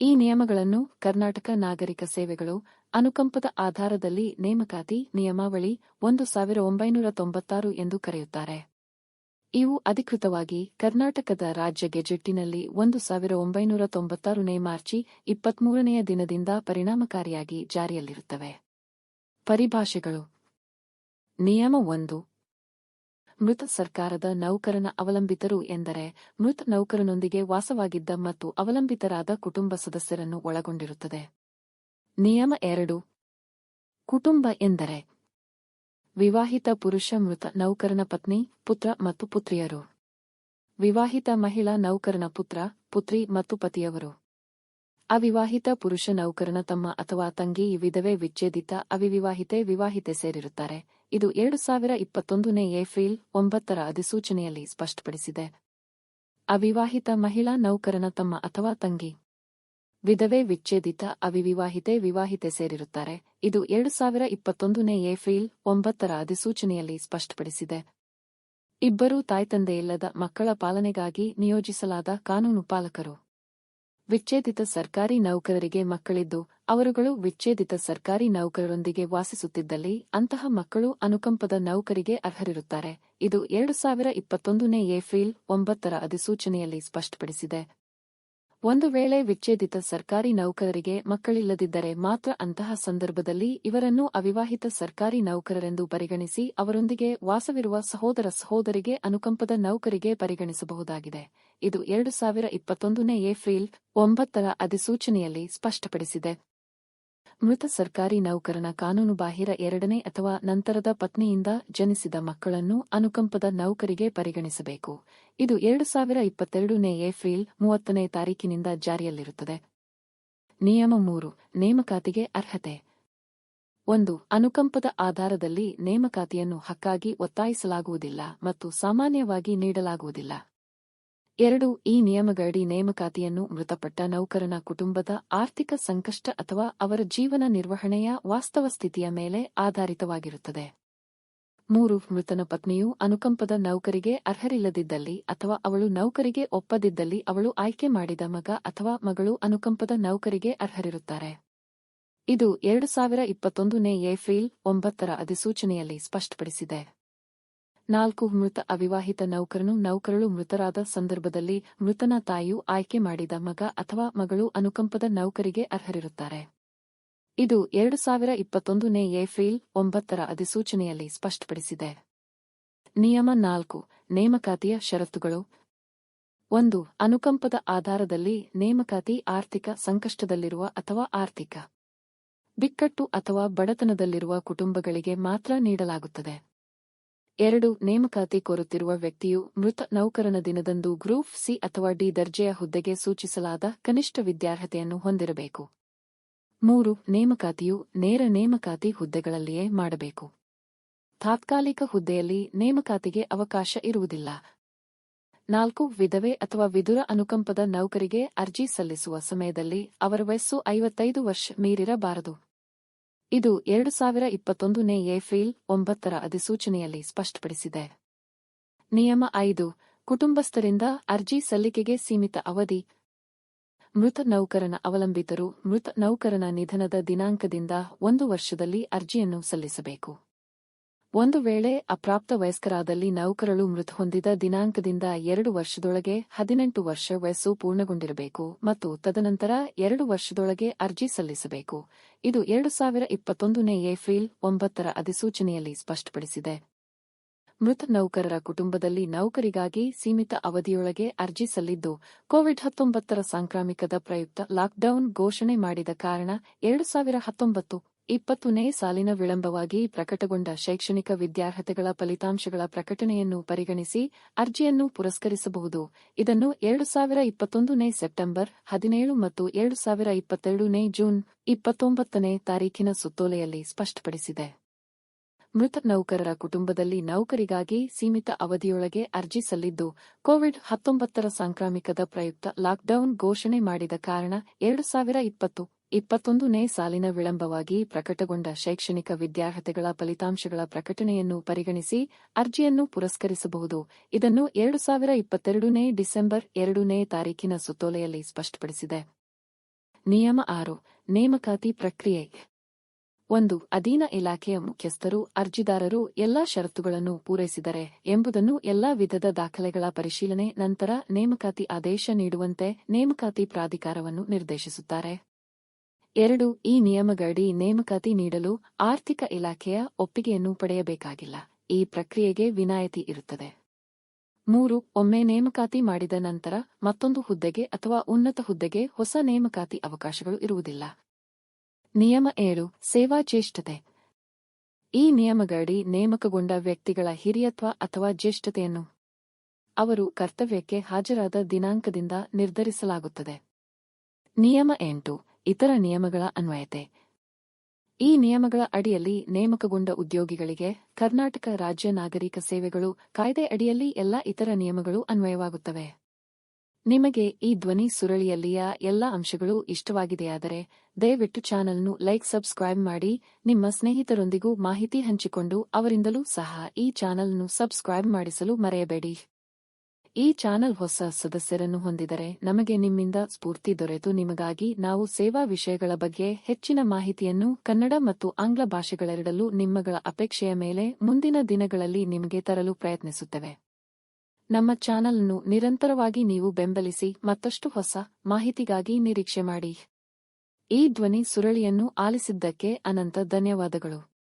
ಈ ನಿಯಮಗಳನ್ನು ಕರ್ನಾಟಕ ನಾಗರಿಕ ಸೇವೆಗಳು ಅನುಕಂಪದ ಆಧಾರದಲ್ಲಿ ನೇಮಕಾತಿ ನಿಯಮಾವಳಿ ಒಂದು ಸಾವಿರ ಒಂಬೈನೂರ ತೊಂಬತ್ತಾರು ಎಂದು ಕರೆಯುತ್ತಾರೆ. ಇವು ಅಧಿಕೃತವಾಗಿ ಕರ್ನಾಟಕದ ರಾಜ್ಯ ಗೆಜೆಟ್ಟಿನಲ್ಲಿ ಒಂದು ಸಾವಿರ ಒಂಬೈನೂರ ತೊಂಬತ್ತಾರನೇ ಮಾರ್ಚಿ ಇಪ್ಪತ್ಮೂರನೆಯ ದಿನದಿಂದ ಪರಿಣಾಮಕಾರಿಯಾಗಿ ಜಾರಿಯಲ್ಲಿರುತ್ತವೆ. ಪರಿಭಾಷೆಗಳು. ನಿಯಮ ಒಂದು. ಮೃತ ಸರ್ಕಾರದ ನೌಕರನ ಅವಲಂಬಿತರು ಎಂದರೆ ಮೃತ ನೌಕರನೊಂದಿಗೆ ವಾಸವಾಗಿದ್ದ ಮತ್ತು ಅವಲಂಬಿತರಾದ ಕುಟುಂಬ ಸದಸ್ಯರನ್ನು ಒಳಗೊಂಡಿರುತ್ತದೆ. ನಿಯಮ ಎರಡು. ಕುಟುಂಬ ಎಂದರೆ ವಿವಾಹಿತ ಪುರುಷ ಮೃತ ನೌಕರನ ಪತ್ನಿ, ಪುತ್ರ ಮತ್ತು ಪುತ್ರಿಯರು. ವಿವಾಹಿತ ಮಹಿಳಾ ನೌಕರನ ಪುತ್ರ, ಪುತ್ರಿ ಮತ್ತು ಪತಿಯವರು. ಅವಿವಾಹಿತ ಪುರುಷ ನೌಕರನ ತಮ್ಮ ಅಥವಾ ತಂಗಿ ವಿಧವೆ ವಿಚ್ಛೇದಿತ ಅವಿವಿವಾಹಿತೆ ವಿವಾಹಿತೆ ಸೇರಿರುತ್ತಾರೆ. ಇದು ಎರಡು ಸಾವಿರ ಇಪ್ಪತ್ತೊಂದನೇ ಏಪ್ರಿಲ್ ಒಂಬತ್ತರ ಅಧಿಸೂಚನೆಯಲ್ಲಿ ಸ್ಪಷ್ಟಪಡಿಸಿದೆ. ಅವಿವಾಹಿತ ಮಹಿಳಾ ನೌಕರನ ತಮ್ಮ ಅಥವಾ ತಂಗಿ ವಿಧವೆ ವಿಚ್ಛೇದಿತ ಅವಿವಿವಾಹಿತೆ ವಿವಾಹಿತೆ ಸೇರಿರುತ್ತಾರೆ. ಇದು ಎರಡು ಸಾವಿರ ಇಪ್ಪತ್ತೊಂದನೇ ಏಪ್ರಿಲ್ ಒಂಬತ್ತರ ಅಧಿಸೂಚನೆಯಲ್ಲಿ ಸ್ಪಷ್ಟಪಡಿಸಿದೆ. ಇಬ್ಬರೂ ತಾಯ್ತಂದೆಯಿಲ್ಲದ ಮಕ್ಕಳ ಪಾಲನೆಗಾಗಿ ನಿಯೋಜಿಸಲಾದ ಕಾನೂನು ಪಾಲಕರು ವಿಚ್ಛೇದಿತ ಸರ್ಕಾರಿ ನೌಕರರಿಗೆ ಮಕ್ಕಳಿದ್ದು, ಅವರುಗಳು ವಿಚ್ಛೇದಿತ ಸರ್ಕಾರಿ ನೌಕರರೊಂದಿಗೆ ವಾಸಿಸುತ್ತಿದ್ದಲ್ಲಿ ಅಂತಹ ಮಕ್ಕಳು ಅನುಕಂಪದ ನೌಕರಿಗೆ ಅರ್ಹರಿರುತ್ತಾರೆ. ಇದು ಎರಡು ಸಾವಿರ ಇಪ್ಪತ್ತೊಂದನೇ ಏಪ್ರಿಲ್ ಒಂಬತ್ತರ ಅಧಿಸೂಚನೆಯಲ್ಲಿ ಸ್ಪಷ್ಟಪಡಿಸಿದೆ. ಒಂದು ವೇಳೆ ವಿಚ್ಛೇದಿತ ಸರ್ಕಾರಿ ನೌಕರರಿಗೆ ಮಕ್ಕಳಿಲ್ಲದಿದ್ದರೆ ಮಾತ್ರ ಅಂತಹ ಸಂದರ್ಭದಲ್ಲಿ ಇವರನ್ನು ಅವಿವಾಹಿತ ಸರ್ಕಾರಿ ನೌಕರರೆಂದು ಪರಿಗಣಿಸಿ ಅವರೊಂದಿಗೆ ವಾಸವಿರುವ ಸಹೋದರ ಸಹೋದರಿಗೆ ಅನುಕಂಪದ ನೌಕರಿಗೆ ಪರಿಗಣಿಸಬಹುದಾಗಿದೆ. ಇದು ಎರಡು ಸಾವಿರ ಇಪ್ಪತ್ತೊಂದನೇ ಏಪ್ರಿಲ್ ಒಂಬತ್ತರ ಅಧಿಸೂಚನೆಯಲ್ಲಿ ಸ್ಪಷ್ಟಪಡಿಸಿದೆ. ಮೃತ ಸರ್ಕಾರಿ ನೌಕರನ ಕಾನೂನುಬಾಹಿರ ಎರಡನೇ ಅಥವಾ ನಂತರದ ಪತ್ನಿಯಿಂದ ಜನಿಸಿದ ಮಕ್ಕಳನ್ನು ಅನುಕಂಪದ ನೌಕರಿಗೆ ಪರಿಗಣಿಸಬೇಕು. ಇದು ಎರಡು ಸಾವಿರ ಇಪ್ಪತ್ತೆರಡನೇ ಏಪ್ರಿಲ್ ಮೂವತ್ತನೇ ತಾರೀಕಿನಿಂದ ಜಾರಿಯಲ್ಲಿರುತ್ತದೆ. ನಿಯಮ ಮೂರು, ನೇಮಕಾತಿಗೆ ಅರ್ಹತೆ. ಒಂದು, ಅನುಕಂಪದ ಆಧಾರದಲ್ಲಿ ನೇಮಕಾತಿಯನ್ನು ಹಕ್ಕಾಗಿ ಒತ್ತಾಯಿಸಲಾಗುವುದಿಲ್ಲ ಮತ್ತು ಸಾಮಾನ್ಯವಾಗಿ ನೀಡಲಾಗುವುದಿಲ್ಲ. ಎರಡು, ಈ ನಿಯಮಗಳಡಿ ನೇಮಕಾತಿಯನ್ನು ಮೃತಪಟ್ಟ ನೌಕರನ ಕುಟುಂಬದ ಆರ್ಥಿಕ ಸಂಕಷ್ಟ ಅಥವಾ ಅವರ ಜೀವನ ನಿರ್ವಹಣೆಯ ವಾಸ್ತವ ಸ್ಥಿತಿಯ ಮೇಲೆ ಆಧಾರಿತವಾಗಿರುತ್ತದೆ. ಮೂರು, ಮೃತನ ಪತ್ನಿಯು ಅನುಕಂಪದ ನೌಕರಿಗೆ ಅರ್ಹರಿಲ್ಲದಿದ್ದಲ್ಲಿ ಅಥವಾ ಅವಳು ನೌಕರಿಗೆ ಒಪ್ಪದಿದ್ದಲ್ಲಿ ಅವಳು ಆಯ್ಕೆ ಮಾಡಿದ ಮಗ ಅಥವಾ ಮಗಳು ಅನುಕಂಪದ ನೌಕರಿಗೆ ಅರ್ಹರಿರುತ್ತಾರೆ. ಇದು ಎರಡು ಸಾವಿರ ಇಪ್ಪತ್ತೊಂದನೇ ಏಪ್ರಿಲ್ ಒಂಬತ್ತರ ಅಧಿಸೂಚನೆಯಲ್ಲಿ ಸ್ಪಷ್ಟಪಡಿಸಿದೆ. ನಾಲ್ಕು ಮೃತ ಅವಿವಾಹಿತ ನೌಕರನು ನೌಕರಳು ಮೃತರಾದ ಸಂದರ್ಭದಲ್ಲಿ ಮೃತನ ತಾಯಿಯು ಆಯ್ಕೆ ಮಾಡಿದ ಮಗ ಅಥವಾ ಮಗಳು ಅನುಕಂಪದ ನೌಕರಿಗೆ ಅರ್ಹರಿರುತ್ತಾರೆ. ಇದು ಎರಡು ಸಾವಿರ ಇಪ್ಪತ್ತೊಂದನೇ ಏಪ್ರಿಲ್ ಒಂಬತ್ತರ ಅಧಿಸೂಚನೆಯಲ್ಲಿ ಸ್ಪಷ್ಟಪಡಿಸಿದೆ. ನಿಯಮ ನಾಲ್ಕು, ನೇಮಕಾತಿಯ ಷರತ್ತುಗಳು. ಒಂದು, ಅನುಕಂಪದ ಆಧಾರದಲ್ಲಿ ನೇಮಕಾತಿ ಆರ್ಥಿಕ ಸಂಕಷ್ಟದಲ್ಲಿರುವ ಅಥವಾ ಆರ್ಥಿಕ ಬಿಕ್ಕಟ್ಟು ಅಥವಾ ಬಡತನದಲ್ಲಿರುವ ಕುಟುಂಬಗಳಿಗೆ ಮಾತ್ರ ನೀಡಲಾಗುತ್ತದೆ. ಎರಡು, ನೇಮಕಾತಿ ಕೋರುತ್ತಿರುವ ವ್ಯಕ್ತಿಯು ಮೃತ ನೌಕರನ ದಿನದಂದು ಗ್ರೂಪ್ ಸಿ ಅಥವಾ ಡಿ ದರ್ಜೆಯ ಹುದ್ದೆಗೆ ಸೂಚಿಸಲಾದ ಕನಿಷ್ಠ ವಿದ್ಯಾರ್ಹತೆಯನ್ನು ಹೊಂದಿರಬೇಕು. ಮೂರು, ನೇಮಕಾತಿಯು ನೇರ ನೇಮಕಾತಿ ಹುದ್ದೆಗಳಲ್ಲಿಯೇ ಮಾಡಬೇಕು. ತಾತ್ಕಾಲಿಕ ಹುದ್ದೆಯಲ್ಲಿ ನೇಮಕಾತಿಗೆ ಅವಕಾಶ ಇರುವುದಿಲ್ಲ. ನಾಲ್ಕು, ವಿಧವೆ ಅಥವಾ ವಿದುರ ಅನುಕಂಪದ ನೌಕರಿಗೆ ಅರ್ಜಿ ಸಲ್ಲಿಸುವ ಸಮಯದಲ್ಲಿ ಅವರ ವಯಸ್ಸು ಐವತ್ತೈದು ವರ್ಷ ಮೀರಿರಬಾರದು. ಇದು ಎರಡು ಸಾವಿರ ಇಪ್ಪತ್ತೊಂದನೇ ಏಫ್ರಿಲ್ ಒಂಬತ್ತರ ಅಧಿಸೂಚನೆಯಲ್ಲಿ ಸ್ಪಷ್ಟಪಡಿಸಿದೆ. ನಿಯಮ ಐದು, ಕುಟುಂಬಸ್ಥರಿಂದ ಅರ್ಜಿ ಸಲ್ಲಿಕೆಗೆ ಸೀಮಿತ ಅವಧಿ. ಮೃತ ನೌಕರನ ಅವಲಂಬಿತರು ಮೃತ ನೌಕರನ ನಿಧನದ ದಿನಾಂಕದಿಂದ ಒಂದು ವರ್ಷದಲ್ಲಿ ಅರ್ಜಿಯನ್ನು ಸಲ್ಲಿಸಬೇಕು. ಒಂದು ವೇಳೆ ಅಪ್ರಾಪ್ತ ವಯಸ್ಕರಾದಲ್ಲಿ ನೌಕರಳು ಮೃತ ಹೊಂದಿದ ದಿನಾಂಕದಿಂದ ಎರಡು ವರ್ಷದೊಳಗೆ ಹದಿನೆಂಟು ವರ್ಷ ವಯಸ್ಸು ಪೂರ್ಣಗೊಂಡಿರಬೇಕು ಮತ್ತು ತದನಂತರ ಎರಡು ವರ್ಷದೊಳಗೆ ಅರ್ಜಿ ಸಲ್ಲಿಸಬೇಕು. ಇದು ಎರಡು ಸಾವಿರ ಇಪ್ಪತ್ತೊಂದನೇ ಏಪ್ರಿಲ್ ಒಂಬತ್ತರ ಅಧಿಸೂಚನೆಯಲ್ಲಿ ಸ್ಪಷ್ಟಪಡಿಸಿದೆ. ಮೃತ ನೌಕರರ ಕುಟುಂಬದಲ್ಲಿ ನೌಕರಿಗಾಗಿ ಸೀಮಿತ ಅವಧಿಯೊಳಗೆ ಅರ್ಜಿ ಸಲ್ಲಿದ್ದು, ಕೋವಿಡ್ ಹತ್ತೊಂಬತ್ತರ ಸಾಂಕ್ರಾಮಿಕದ ಪ್ರಯುಕ್ತ ಲಾಕ್ಡೌನ್ ಘೋಷಣೆ ಮಾಡಿದ ಕಾರಣ ಎರಡು ಸಾವಿರ ಹತ್ತೊಂಬತ್ತು ಇಪ್ಪತ್ತನೇ ಸಾಲಿನ ವಿಳಂಬವಾಗಿ ಪ್ರಕಟಗೊಂಡ ಶೈಕ್ಷಣಿಕ ವಿದ್ಯಾರ್ಹತೆಗಳ ಫಲಿತಾಂಶಗಳ ಪ್ರಕಟಣೆಯನ್ನು ಪರಿಗಣಿಸಿ ಅರ್ಜಿಯನ್ನು ಪುರಸ್ಕರಿಸಬಹುದು. ಇದನ್ನು ಎರಡು ಸಾವಿರ ಇಪ್ಪತ್ತೊಂದನೇ ಸೆಪ್ಟೆಂಬರ್, ಹದಿನೇಳು ಮತ್ತು ಎರಡು ಸಾವಿರ ಇಪ್ಪತ್ತೆರಡನೇ ಜೂನ್, ಇಪ್ಪತ್ತೊಂಬತ್ತನೇ ತಾರೀಖಿನ ಸುತ್ತೋಲೆಯಲ್ಲಿ ಸ್ಪಷ್ಟಪಡಿಸಿದೆ. ಮೃತ ನೌಕರರ ಕುಟುಂಬದಲ್ಲಿ ನೌಕರಿಗಾಗಿ ಸೀಮಿತ ಅವಧಿಯೊಳಗೆ ಅರ್ಜಿ ಸಲ್ಲಿದ್ದು, ಕೋವಿಡ್ ಹತ್ತೊಂಬತ್ತರ ಸಾಂಕ್ರಾಮಿಕದ ಪ್ರಯುಕ್ತ ಲಾಕ್ಡೌನ್ ಘೋಷಣೆ ಮಾಡಿದ ಕಾರಣ ಎರಡು ಸಾವಿರ ಇಪ್ಪತ್ತು ಇಪ್ಪತ್ತೊಂದನೇ ಸಾಲಿನ ವಿಳಂಬವಾಗಿ ಪ್ರಕಟಗೊಂಡ ಶೈಕ್ಷಣಿಕ ವಿದ್ಯಾರ್ಹತೆಗಳ ಫಲಿತಾಂಶಗಳ ಪ್ರಕಟಣೆಯನ್ನು ಪರಿಗಣಿಸಿ ಅರ್ಜಿಯನ್ನು ಪುರಸ್ಕರಿಸಬಹುದು. ಇದನ್ನು ಎರಡು ಸಾವಿರ ಇಪ್ಪತ್ತೆರಡನೇ ಡಿಸೆಂಬರ್ ಎರಡನೇ ತಾರೀಖಿನ ಸುತ್ತೋಲೆಯಲ್ಲಿ ಸ್ಪಷ್ಟಪಡಿಸಿದೆ. ನಿಯಮ ಆರು, ನೇಮಕಾತಿ ಪ್ರಕ್ರಿಯೆ. ಒಂದು, ಅಧೀನ ಇಲಾಖೆಯ ಮುಖ್ಯಸ್ಥರು, ಅರ್ಜಿದಾರರು ಎಲ್ಲಾ ಷರತ್ತುಗಳನ್ನು ಪೂರೈಸಿದರೆ ಎಂಬುದನ್ನು ಎಲ್ಲಾ ವಿಧದ ದಾಖಲೆಗಳ ಪರಿಶೀಲನೆ ನಂತರ ನೇಮಕಾತಿ ಆದೇಶ ನೀಡುವಂತೆ ನೇಮಕಾತಿ ಪ್ರಾಧಿಕಾರವನ್ನು ನಿರ್ದೇಶಿಸುತ್ತಾರೆ. ಎರಡು, ಈ ನಿಯಮಗಡಿ ನೇಮಕಾತಿ ನೀಡಲು ಆರ್ಥಿಕ ಇಲಾಖೆಯ ಒಪ್ಪಿಗೆಯನ್ನು ಪಡೆಯಬೇಕಾಗಿಲ್ಲ. ಈ ಪ್ರಕ್ರಿಯೆಗೆ ವಿನಾಯಿತಿ ಇರುತ್ತದೆ. ಮೂರು, ಒಮ್ಮೆ ನೇಮಕಾತಿ ಮಾಡಿದ ನಂತರ ಮತ್ತೊಂದು ಹುದ್ದೆಗೆ ಅಥವಾ ಉನ್ನತ ಹುದ್ದೆಗೆ ಹೊಸ ನೇಮಕಾತಿ ಅವಕಾಶಗಳು ಇರುವುದಿಲ್ಲ. ನಿಯಮ ಏಳು, ಸೇವಾ ಜ್ಯೇಷ್ಠತೆ. ಈ ನಿಯಮಗಡಿ ನೇಮಕಗೊಂಡ ವ್ಯಕ್ತಿಗಳ ಹಿರಿಯತ್ವ ಅಥವಾ ಜ್ಯೇಷ್ಠತೆಯನ್ನು ಅವರು ಕರ್ತವ್ಯಕ್ಕೆ ಹಾಜರಾದ ದಿನಾಂಕದಿಂದ ನಿರ್ಧರಿಸಲಾಗುತ್ತದೆ. ನಿಯಮ ಎಂಟು ಇತರ ನಿಯಮಗಳ ಅನ್ವಯತೆ. ಈ ನಿಯಮಗಳ ಅಡಿಯಲ್ಲಿ ನೇಮಕಗೊಂಡ ಉದ್ಯೋಗಿಗಳಿಗೆ ಕರ್ನಾಟಕ ರಾಜ್ಯ ನಾಗರಿಕ ಸೇವೆಗಳು ಕಾಯ್ದೆ ಅಡಿಯಲ್ಲಿ ಎಲ್ಲ ಇತರ ನಿಯಮಗಳು ಅನ್ವಯವಾಗುತ್ತವೆ. ನಿಮಗೆ ಈ ಧ್ವನಿ ಸುರಳಿಯಲ್ಲಿಯ ಎಲ್ಲ ಅಂಶಗಳು ಇಷ್ಟವಾಗಿದೆಯಾದರೆ ದಯವಿಟ್ಟು ಚಾನಲ್ನು ಲೈಕ್, ಸಬ್ಸ್ಕ್ರೈಬ್ ಮಾಡಿ, ನಿಮ್ಮ ಸ್ನೇಹಿತರೊಂದಿಗೂ ಮಾಹಿತಿ ಹಂಚಿಕೊಂಡು ಅವರಿಂದಲೂ ಸಹ ಈ ಚಾನಲ್ನು ಸಬ್ಸ್ಕ್ರೈಬ್ ಮಾಡಿಸಲು ಮರೆಯಬೇಡಿ. ಈ ಚಾನಲ್ ಹೊಸ ಸದಸ್ಯರನ್ನು ಹೊಂದಿದರೆ ನಮಗೆ ನಿಮ್ಮಿಂದ ಸ್ಫೂರ್ತಿ ದೊರೆತು. ನಿಮಗಾಗಿ ನಾವು ಸೇವಾ ವಿಷಯಗಳ ಬಗ್ಗೆ ಹೆಚ್ಚಿನ ಮಾಹಿತಿಯನ್ನು ಕನ್ನಡ ಮತ್ತು ಆಂಗ್ಲ ಭಾಷೆಗಳೆರಡಲ್ಲೂ ನಿಮ್ಮಗಳ ಅಪೇಕ್ಷೆಯ ಮೇಲೆ ಮುಂದಿನ ದಿನಗಳಲ್ಲಿ ನಿಮಗೆ ತರಲು ಪ್ರಯತ್ನಿಸುತ್ತೇವೆ. ನಮ್ಮ ಚಾನಲ್ನ್ನು ನಿರಂತರವಾಗಿ ನೀವು ಬೆಂಬಲಿಸಿ ಮತ್ತಷ್ಟು ಹೊಸ ಮಾಹಿತಿಗಾಗಿ ನಿರೀಕ್ಷೆ ಮಾಡಿ. ಈ ಧ್ವನಿ ಸುರಳಿಯನ್ನು ಆಲಿಸಿದ್ದಕ್ಕೆ ಅನಂತ ಧನ್ಯವಾದಗಳು.